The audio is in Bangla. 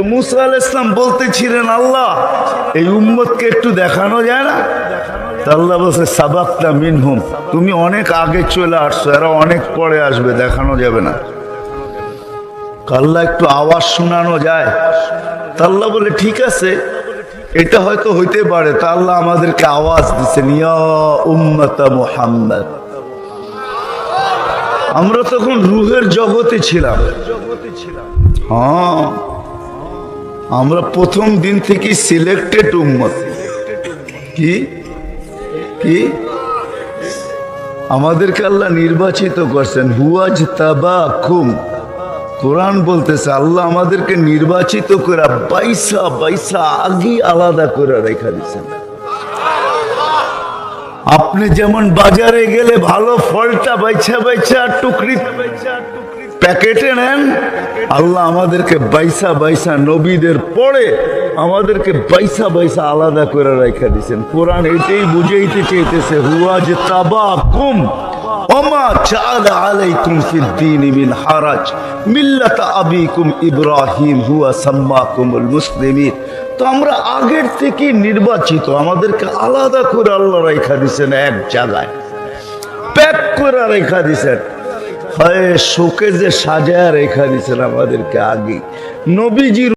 তো মুসা আল ইসলাম বলতেছিলেন, আল্লাহ, এই উম্মতকে একটু দেখানো যায় না? আল্লাহ বলছে সাবাকটা মিনহুম, তুমি অনেক আগে চলে আসছো, এরা অনেক পরে আসবে, দেখানো যাবে না। আল্লাহ একটু আওয়াজ শোনানো যায়। তা আল্লাহ বলে, ঠিক আছে, এটা হয়তো হইতে পারে। তা আল্লাহ আমাদেরকে আওয়াজ দিচ্ছেন উম্মতা মুহাম্মদ। আমরা তখন রুহের জগতে ছিলাম। হ্যাঁ। আমরা প্রথম দিন থেকে সিলেক্টেড উম্মত। কি? কি? আমাদেরকে আল্লাহ নির্বাচিত করছেন। হুয়াজ তাবা খুম কোরআন বলতেছে, আল্লাহ আমাদেরকে নির্বাচিত করে বাইসা বাইসা আগে আলাদা করে রেখা দিচ্ছেন আপনি যেমন বাজারে গেলে ভালো ফলটা বাইছা বাইছা টুকরি প্যাকেটে নেন। আল্লাহ আমাদেরকে বাইসা বাইসা নবীদের পরে আমাদেরকে বাইসা বাইসা আলাদা করে রেখে দিয়েছেন। কোরআন এটাই বুঝাইতে চেয়েছে হুয়া যে তাবা কুম ওমা চাল আলাইকুম ফিদ্দিন মিন হারাজ, মিল্লাত আবিকুম ইব্রাহিম, হুয়া সাম্মাকুমুল মুসলিমিন। তো আমরা আগের থেকে নির্বাচিত, আমাদেরকে আলাদা করে আল্লাহ রেখা দিয়েছেন এক জায়গায়। প্যাক করে রেখা দিয়েছেন। হয় শোকে যে সাজায় রেখা দিয়েছেন আমাদেরকে আগে। নবীজির